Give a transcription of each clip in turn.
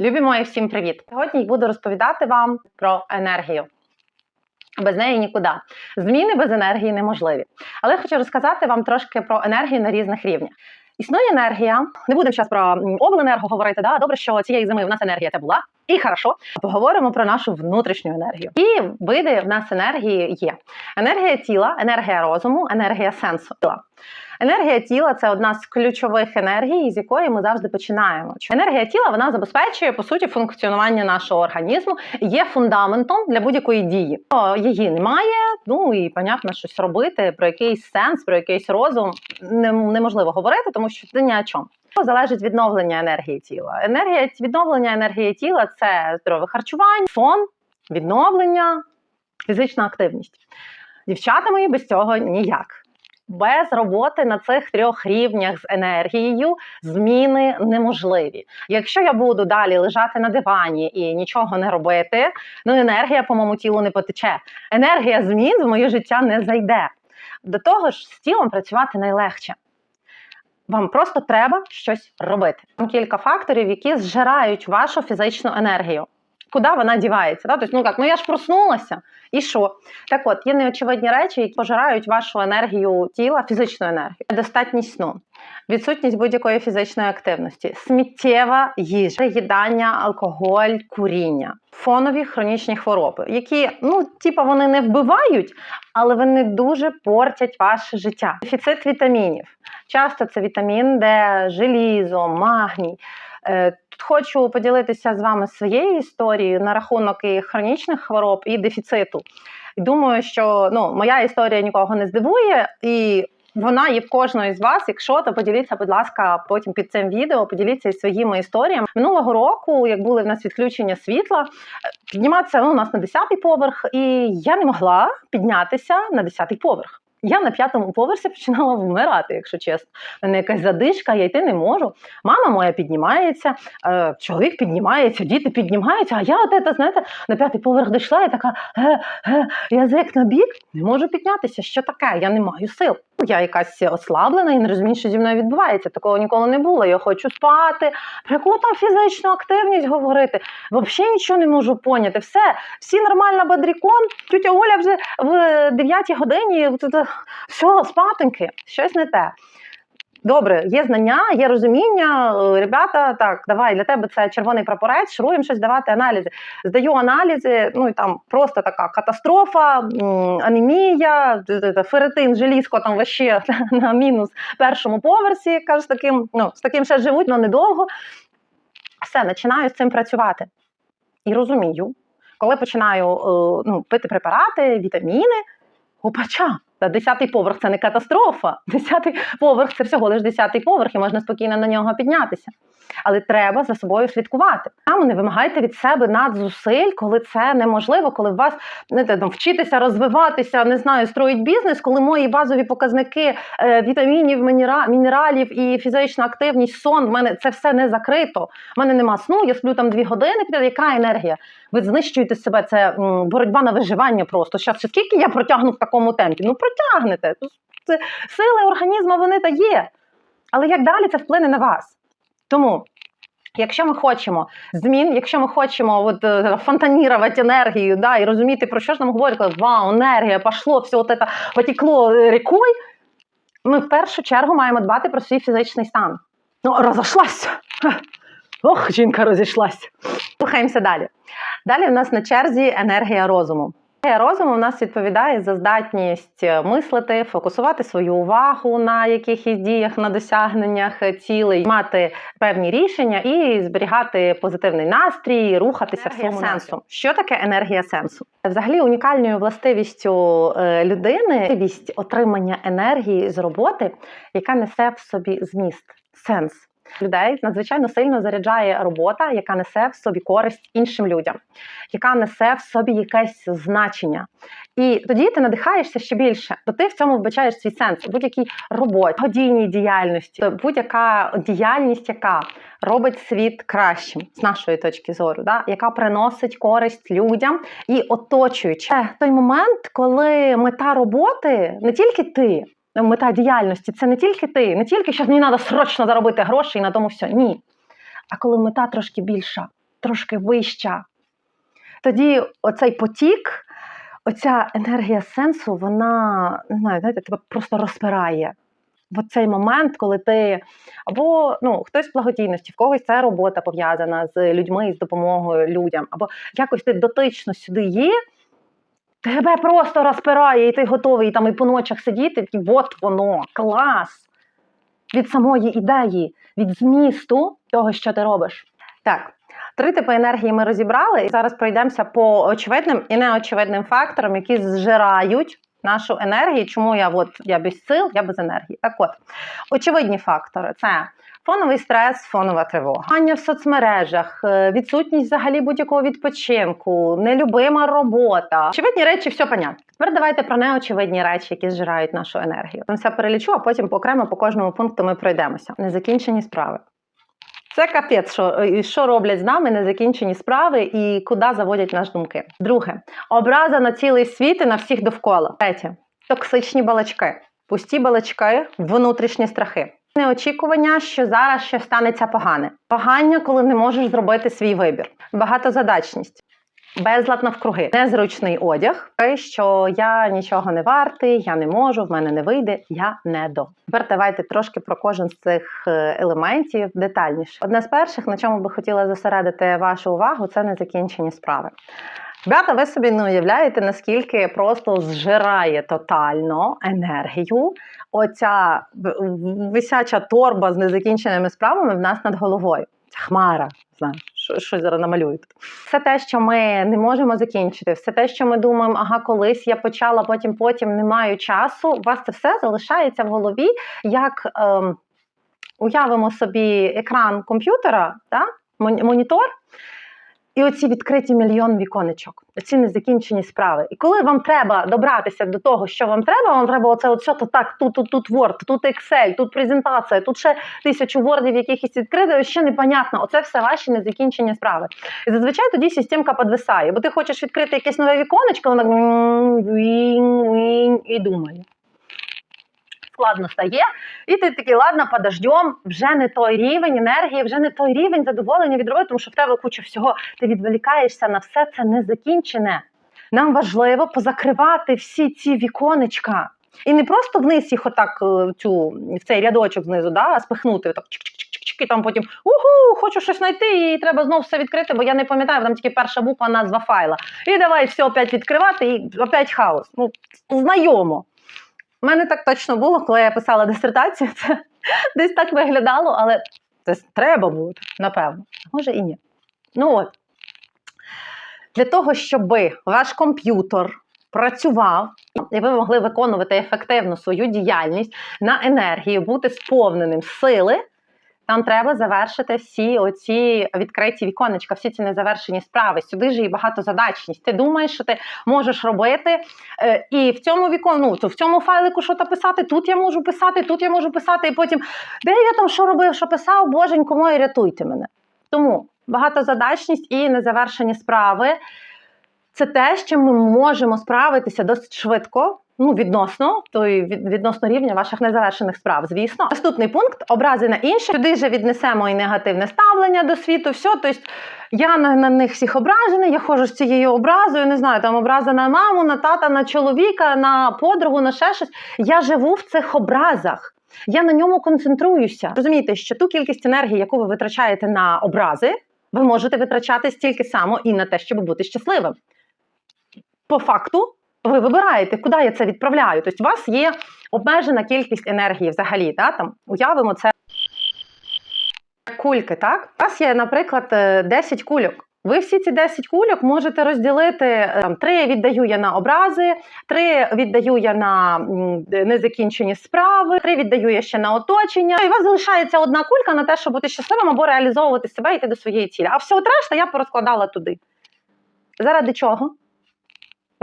Любі мої, всім привіт! Сьогодні буду розповідати вам про енергію. Без неї нікуди. Зміни без енергії неможливі. Але хочу розказати вам трошки про енергію на різних рівнях. Існує енергія. Не будемо зараз про обленерго говорити. Да? Добре, що цієї зими в нас енергія ця була. І хорошо. Поговоримо про нашу внутрішню енергію. І види в нас енергії є: енергія тіла, енергія розуму, енергія сенсу. Енергія тіла це одна з ключових енергій, з якої ми завжди починаємо. Енергія тіла вона забезпечує по суті функціонування нашого організму, є фундаментом для будь-якої дії. Її немає. Ну і понятно, щось робити про якийсь сенс, про якийсь розум неможливо говорити, тому що це ні о чому. Залежить відновлення енергії тіла. Енергія відновлення енергії тіла це здорове харчування, сон, відновлення, фізична активність. Дівчата мої без цього ніяк. Без роботи на цих трьох рівнях з енергією зміни неможливі. Якщо я буду далі лежати на дивані і нічого не робити, ну енергія по моєму тілу не потече. Енергія змін в моє життя не зайде. До того ж, з тілом працювати найлегше. Вам просто треба щось робити. Там Кілька факторів, які зжирають вашу фізичну енергію. Куди вона дівається? Да? Тобто, ну як, ну я ж проснулася, і що? Так от, є неочевидні речі, які пожирають вашу енергію тіла, фізичну енергію. Недостатність сну, відсутність будь-якої фізичної активності, сміттєва їжа, переїдання, алкоголь, куріння, фонові хронічні хвороби, які, ну, типа, вони не вбивають, але вони дуже портять ваше життя. Дефіцит вітамінів. Часто це вітамін Д, желізо, магній. Тут хочу поділитися з вами своєю історією на рахунок і хронічних хвороб і дефіциту. І думаю, що ну, моя історія нікого не здивує, і вона є в кожної з вас. Якщо то поділіться, будь ласка, потім під цим відео поділіться із своїми історіями. Минулого року, як були в нас відключення світла, підніматися ну, у нас на 10-й поверх, і я не могла піднятися на 10-й поверх. Я на п'ятому поверсі починала вмирати, якщо чесно. У мене якась задишка, я йти не можу. Мама моя піднімається, е, чоловік піднімається, діти піднімаються, а я от це, знаєте, на п'ятий поверх дійшла і така е, ге, язик на бік, не можу піднятися. Що таке? Я не маю сил. Я якась ослаблена і не розумію, що зі мною відбувається. Такого ніколи не було. Я хочу спати. Про яку там фізичну активність говорити? Взагалі нічого не можу поняти. Все, всі нормально бадрікон. Тютя Оля вже в 9 годині все, спатоньки, щось не те. Добре, є знання, є розуміння. Е, Ребята, так, давай для тебе це червоний прапорець, шуруємо щось давати аналізи. Здаю аналізи, ну і там просто така катастрофа, анемія, д- желізко там ваще на мінус першому поверсі. Кажу, з таким, ну, з таким ще живуть, але недовго. Все, починаю з цим працювати. І розумію, коли починаю е, ну, пити препарати, вітаміни, опача. Та десятий поверх це не катастрофа. Десятий поверх це всього лиш десятий поверх, і можна спокійно на нього піднятися. Але треба за собою слідкувати. Там не вимагайте від себе надзусиль, коли це неможливо, коли у вас не там, вчитися, розвиватися, не знаю, строїть бізнес, коли мої базові показники е, вітамінів, мінера- мінералів і фізична активність, сон, в мене це все не закрито. У мене нема сну, я сплю там дві години. Яка енергія? Ви знищуєте себе, це боротьба на виживання просто. Щас, скільки я протягну в такому темпі? Ну протягнете. Це сили організму вони та є. Але як далі це вплине на вас? Тому. Якщо ми хочемо змін, якщо ми хочемо от, е, фонтанірувати енергію, да, і розуміти, про що ж нам говорять, вау, енергія, пошло, все от це потекло е, рікою, ми в першу чергу маємо дбати про свій фізичний стан. Ну, розійшлася. Ох, жінка розійшлася. Рухаємося далі. Далі в нас на черзі енергія розуму. Енергія розуму в нас відповідає за здатність е, мислити, фокусувати свою увагу на якихось діях, на досягненнях цілей, мати певні рішення і зберігати позитивний настрій, рухатися в своєму сенсу. сенсу. Що таке енергія сенсу? Взагалі унікальною властивістю е, людини властивість отримання енергії з роботи, яка несе в собі зміст, сенс. Людей надзвичайно сильно заряджає робота, яка несе в собі користь іншим людям, яка несе в собі якесь значення. І тоді ти надихаєшся ще більше, бо ти в цьому вбачаєш свій сенс у будь-якій роботі, годійній діяльності, будь-яка діяльність, яка робить світ кращим з нашої точки зору, да? яка приносить користь людям і оточуючим. Це той момент, коли мета роботи не тільки ти. Мета діяльності це не тільки ти, не тільки що мені треба срочно заробити гроші і на тому все. Ні. А коли мета трошки більша, трошки вища. Тоді оцей потік, оця енергія сенсу, вона не знаю, знаєте, тебе просто розпирає. В цей момент, коли ти або ну хтось з благодійності, в когось це робота пов'язана з людьми з допомогою людям, або якось ти дотично сюди є, тебе просто розпирає, і ти готовий там і по ночах сидіти, і от воно, клас! Від самої ідеї, від змісту того, що ти робиш. Так, три типи енергії ми розібрали, і зараз пройдемося по очевидним і неочевидним факторам, які зжирають нашу енергію. Чому я от я без сил, я без енергії. Так от, очевидні фактори це. Фоновий стрес, фонова тривога, Ання в соцмережах, е, відсутність взагалі будь-якого відпочинку, нелюбима робота. Очевидні речі, все понятно. Тепер давайте про неочевидні речі, які зжирають нашу енергію. Я все перелічу, а потім окремо по кожному пункту ми пройдемося. Незакінчені справи. Це капець, що, що роблять з нами незакінчені справи і куди заводять наші думки. Друге, образа на цілий світ і на всіх довкола. Третє токсичні балачки, пусті балачки, внутрішні страхи. Неочікування, що зараз щось станеться погане. Погання, коли не можеш зробити свій вибір. Багатозадачність. Безлад навкруги, незручний одяг, що я нічого не вартий, я не можу, в мене не вийде, я не до. Тепер давайте трошки про кожен з цих е, елементів детальніше. Одне з перших, на чому би хотіла зосередити вашу увагу, це незакінчені справи. Ребята, ви собі не уявляєте, наскільки просто зжирає тотально енергію. Оця висяча торба з незакінченими справами в нас над головою. Ця хмара, знаю, що, що зараз намалюю тут. Все те, що ми не можемо закінчити, все те, що ми думаємо, ага, колись я почала, потім потім не маю часу. У вас це все залишається в голові, як ем, уявимо собі екран комп'ютера, да? мон- монітор. І оці відкриті мільйон віконечок, оці незакінчені справи. І коли вам треба добратися до того, що вам треба, вам треба оце от все то так, тут, тут, тут Word, тут Excel, тут презентація, тут ще тисячу вордів якихось відкрито, і ще непонятно. Оце все ваші незакінчені справи. І зазвичай тоді системка підвисає, бо ти хочеш відкрити якесь нове віконечко, вона і думає. Складно стає, і ти такий, ладно, подождем, вже не той рівень енергії, вже не той рівень задоволення від роботи, тому що в тебе куча всього. Ти відволікаєшся на все це незакінчене. Нам важливо позакривати всі ці віконечка. І не просто вниз їх отак е, цю в цей рядочок знизу, да, а спихнути отак чик-чик-чик-чик, і там потім угу, хочу щось знайти, і треба знову все відкрити, бо я не пам'ятаю, там тільки перша буква, назва файла. І давай все опять відкривати, і опять хаос. Ну, знайомо. У мене так точно було, коли я писала дисертацію. Це десь так виглядало, але це треба було, напевно. Може і ні. Ну от. Для того, щоб ваш комп'ютер працював, і ви могли виконувати ефективно свою діяльність на енергію, бути сповненим сили. Там треба завершити всі оці відкриті віконечка, всі ці незавершені справи. Сюди ж і багатозадачність. Ти думаєш, що ти можеш робити, е, і в цьому вікон, ну, в цьому файлику що то писати, тут я можу писати, тут я можу писати, і потім де я там що робив, що писав, боженько моє, рятуйте мене. Тому багатозадачність і незавершені справи це те, чим ми можемо справитися досить швидко. Ну, відносно той від, відносно рівня ваших незавершених справ, звісно. Наступний пункт образи на інших. Сюди же віднесемо і негативне ставлення до світу. Все, тобто я на, на них всіх ображений, я ходжу з цією образою, не знаю, там образа на маму, на тата, на чоловіка, на подругу, на ще щось. Я живу в цих образах. Я на ньому концентруюся. Розумієте, що ту кількість енергії, яку ви витрачаєте на образи, ви можете витрачати стільки само і на те, щоб бути щасливим. По факту, ви вибираєте, куди я це відправляю. Тобто, у вас є обмежена кількість енергії взагалі. Да? Там, уявимо це кульки. Так? У вас є, наприклад, е, 10 кульок. Ви всі ці 10 кульок можете розділити е, там, 3 віддаю я на образи, 3 віддаю я на незакінчені справи, 3 віддаю я ще на оточення. І у вас залишається одна кулька на те, щоб бути щасливим або реалізовувати себе і йти до своєї цілі. А все решта я порозкладала туди. Заради чого?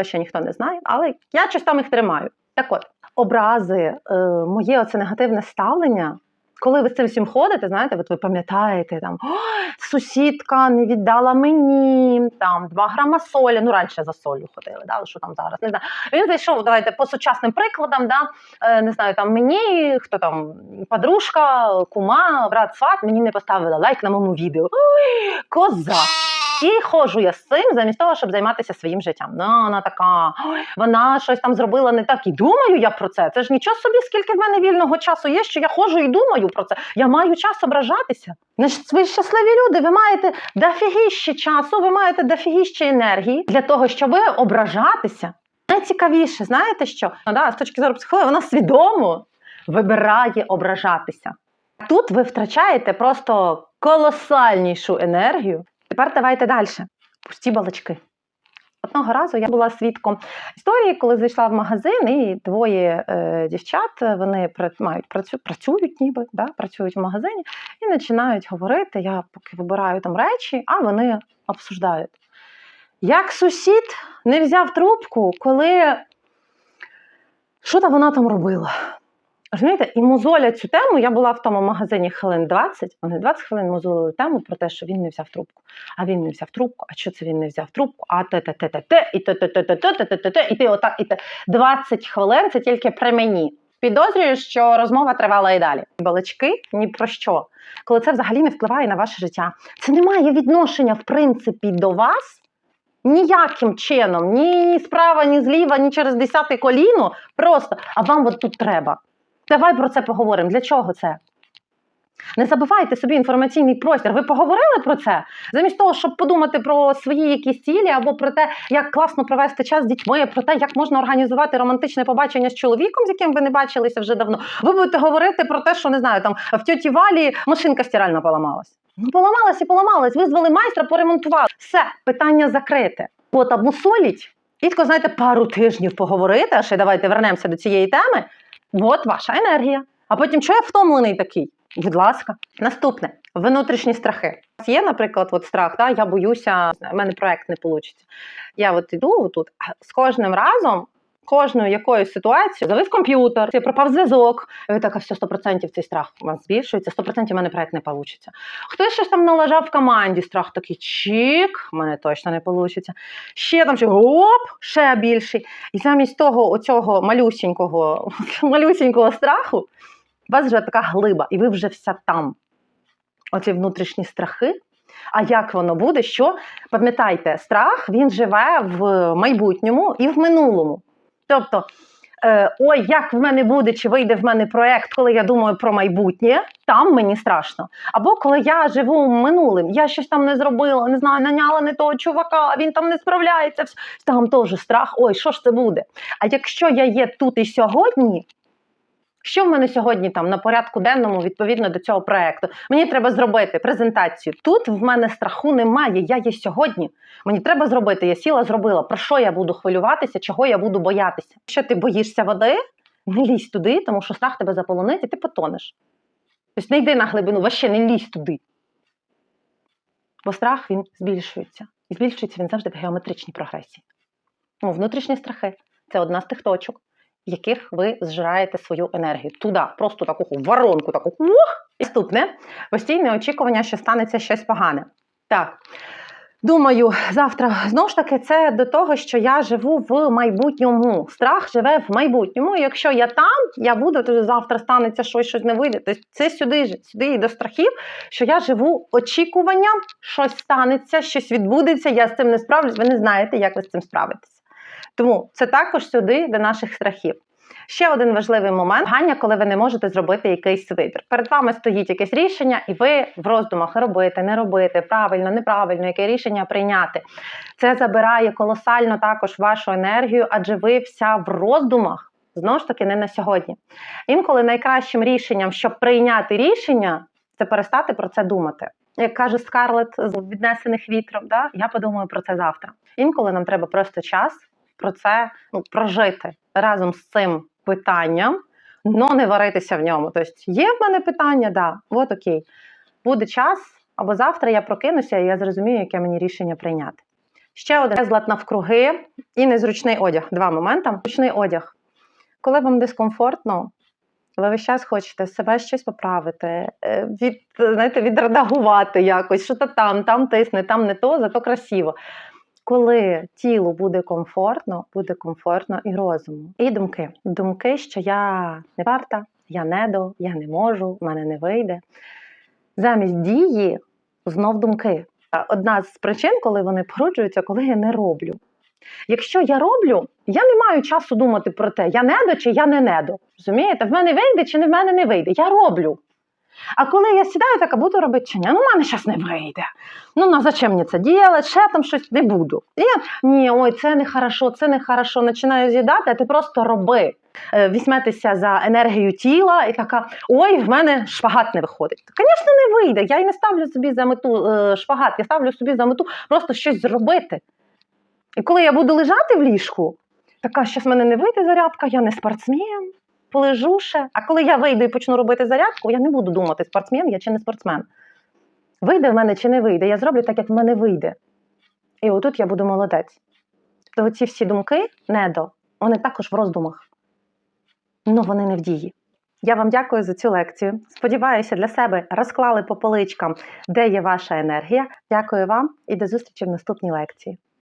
Ви ще ніхто не знає, але я щось там їх тримаю. Так от, образи, е, моє оце негативне ставлення. Коли ви з цим всім ходите, знаєте, от ви пам'ятаєте, там сусідка не віддала мені там 2 грама солі. Ну, раніше за солью ходили, да, що там зараз? Не знаю. Він зайшов, давайте по сучасним прикладам, да, е, не знаю, там мені, хто там, подружка, кума, брат, сват, мені не поставили лайк на моєму відео. Ой, коза! І ходжу я з цим замість того, щоб займатися своїм життям. Ну, вона така, «Ой, вона щось там зробила не так. І думаю я про це. Це ж нічого собі, скільки в мене вільного часу є, що я ходжу і думаю про це. Я маю час ображатися. Значить, ви щасливі люди, ви маєте дофігіще часу, ви маєте дофігіще енергії для того, щоб ображатися. Найцікавіше, знаєте що? Ну, да, з точки зору психології, вона свідомо вибирає ображатися. Тут ви втрачаєте просто колосальнішу енергію. Тепер давайте далі. Пусті балачки. Одного разу я була свідком історії, коли зайшла в магазин, і двоє е, дівчат вони мають працю, працюють, ніби да, працюють в магазині і починають говорити. Я поки вибираю там речі, а вони обсуждають. Як сусід не взяв трубку, коли що там вона там робила? Розумієте, і мозолять цю тему. Я була в тому магазині хвилин 20, вони 20 хвилин мозолили тему про те, що він не взяв трубку. А він не взяв трубку, а що це він не взяв трубку? А те, те, те, те, те, і те, те, те, те, те, те, те, те, і ти отак, і те. 20 хвилин це тільки при мені. Підозрюю, що розмова тривала і далі. Балачки ні про що. Коли це взагалі не впливає на ваше життя. Це не має відношення, в принципі, до вас ніяким чином, ні справа, ні зліва, ні через десяте коліно. Просто, а вам от тут треба. Давай про це поговоримо. Для чого це? Не забивайте собі інформаційний простір. Ви поговорили про це? Замість того, щоб подумати про свої якісь цілі або про те, як класно провести час з дітьми, про те, як можна організувати романтичне побачення з чоловіком, з яким ви не бачилися вже давно. Ви будете говорити про те, що не знаю, там в тьоті Валі машинка стиральна поламалась. Ну, поламалась і поламалась. Визвали майстра, поремонтували. Все, питання закрите. От або соліть, і тако, знаєте, пару тижнів поговорити, а ще давайте вернемося до цієї теми. От ваша енергія. А потім, що я втомлений такий? Будь ласка, наступне внутрішні страхи. Є, наприклад, от страх, да, я боюся, в мене проект не вийде. Я от іду тут, з кожним разом, кожною якоюсь ситуацією, завис комп'ютер, пропав зв'язок. І ви така, все 100% цей страх у вас збільшується, 100% в мене проект не вийде. Хтось щось там налажав в команді, страх такий чік, в мене точно не вийде. Ще там ще ще більший. І замість того, оцього малюсінького, малюсінького страху, у вас вже така глиба, і ви вже вся там. Оці внутрішні страхи. А як воно буде? Що? Пам'ятайте, страх він живе в майбутньому і в минулому. Тобто, е, ой, як в мене буде, чи вийде в мене проект, коли я думаю про майбутнє, там мені страшно. Або коли я живу минулим, я щось там не зробила, не знаю, наняла не того чувака, він там не справляється. Там теж страх, ой, що ж це буде? А якщо я є тут і сьогодні, що в мене сьогодні там на порядку денному відповідно до цього проекту? Мені треба зробити презентацію. Тут в мене страху немає. Я є сьогодні. Мені треба зробити. Я сіла, зробила. Про що я буду хвилюватися, чого я буду боятися? Якщо ти боїшся води, не лізь туди, тому що страх тебе заполонить, і ти потонеш. Тобто не йди на глибину, ваще не лізь туди. Бо страх він збільшується. І збільшується він завжди в геометричній прогресії. Ну, внутрішні страхи це одна з тих точок, в яких ви зжираєте свою енергію. Туди, просто таку воронку, таку ух! Наступне постійне очікування, що станеться щось погане. Так. Думаю, завтра знову ж таки це до того, що я живу в майбутньому. Страх живе в майбутньому. І якщо я там, я буду, то завтра станеться щось, щось не вийде. Тобто це сюди сюди і до страхів, що я живу очікуванням, щось станеться, щось відбудеться, я з цим не справлюсь. Ви не знаєте, як ви з цим справитесь. Тому це також сюди до наших страхів. Ще один важливий момент ганя, коли ви не можете зробити якийсь вибір. Перед вами стоїть якесь рішення, і ви в роздумах робити, не робити, правильно, неправильно, яке рішення прийняти. Це забирає колосально також вашу енергію, адже ви вся в роздумах. Знову ж таки, не на сьогодні. Інколи найкращим рішенням, щоб прийняти рішення, це перестати про це думати. Як каже Скарлет з віднесених вітром, да? я подумаю про це завтра. Інколи нам треба просто час про це ну, прожити разом з цим питанням, але не варитися в ньому. Тобто, є в мене питання, да, от окей. Буде час, або завтра я прокинуся, і я зрозумію, яке мені рішення прийняти. Ще один безлад навкруги і незручний одяг. Два моменти. Зручний одяг. Коли вам дискомфортно, ви весь час хочете себе щось поправити, е, від, знаєте, відредагувати якось, що то там, там тисне, там не то, зато красиво. Коли тілу буде комфортно, буде комфортно і розуму. І думки. Думки, що я не варта, я не до, я не можу, в мене не вийде. Замість дії знов думки. Одна з причин, коли вони породжуються, коли я не роблю. Якщо я роблю, я не маю часу думати про те, я недо чи я не недо. Розумієте, в мене вийде чи не в мене не вийде. Я роблю. А коли я сідаю, так а буду робити чи ні, ну мене зараз не вийде. Ну на зачем мені це діяти, ще там щось не буду. І я, ні, ой, це не хорошо, це не хорошо. Починаю з'їдати, а ти просто роби. Е, Візьметеся за енергію тіла і така: ой, в мене шпагат не виходить. Звісно, не вийде. Я і не ставлю собі за мету е, шпагат, я ставлю собі за мету просто щось зробити. І коли я буду лежати в ліжку, така, що в мене не вийде зарядка, я не спортсмен, полежу ще. А коли я вийду і почну робити зарядку, я не буду думати, спортсмен я чи не спортсмен. Вийде в мене чи не вийде, я зроблю так, як в мене вийде. І отут я буду молодець. То ці всі думки недо, вони також в роздумах. Ну, вони не в дії. Я вам дякую за цю лекцію. Сподіваюся, для себе розклали по поличкам, де є ваша енергія. Дякую вам і до зустрічі в наступній лекції.